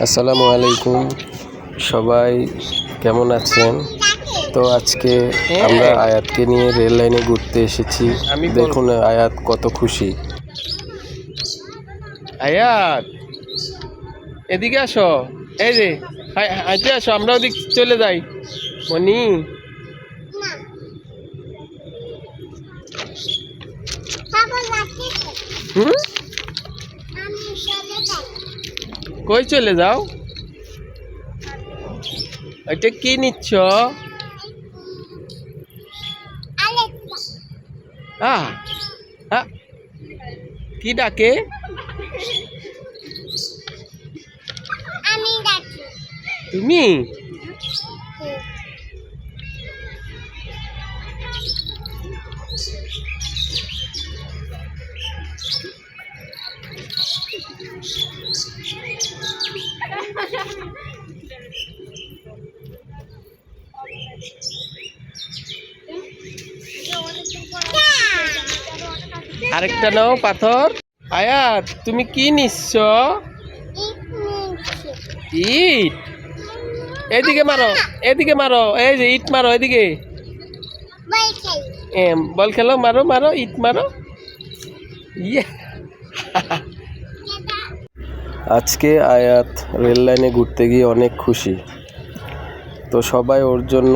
আসসালামু আলাইকুম। সবাই কেমন আছেন? তো আজকে আমরা আয়াতকে নিয়ে রেল লাইনে ঘুরতে এসেছি। দেখুন আয়াত কত খুশি। আয়াত এদিকে আসো। এই যে হাই- হাইটে আসো আমরা ওদিক চলে যাই। মনি। হুম? কই চলে যাও? এটা কি নিচ্ছ? কি ডাকে আমি ডাকি? তুমি? আরেকটা নাও, পাথর। আয়াত, তুমি কি নিচ্ছ? ইট। এদিকে মারো এদিকে মারো, এই যে ইট মারো, এদিকে। বল খেলো, মারো মারো, ইট মারো। ইয়ে। আজকে আয়াত রেল লাইনে ঘুরতে গিয়ে অনেক খুশি। তো সবাই ওর জন্য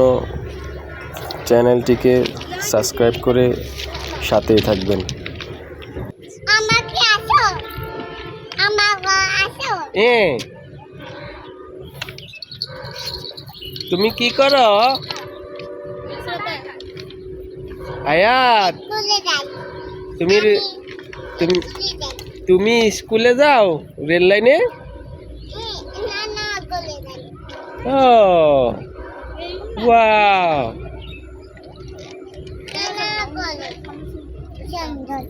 চ্যানেলটিকে সাবস্ক্রাইব করে সাথেই থাকবেন। আমাকে আসো আমার আসো এ তুমি কি করো? আয়াত তুমি তুমি তুমি স্কুলে যাও রেল লাইনে? Oh wow. না না গলে সুন্দর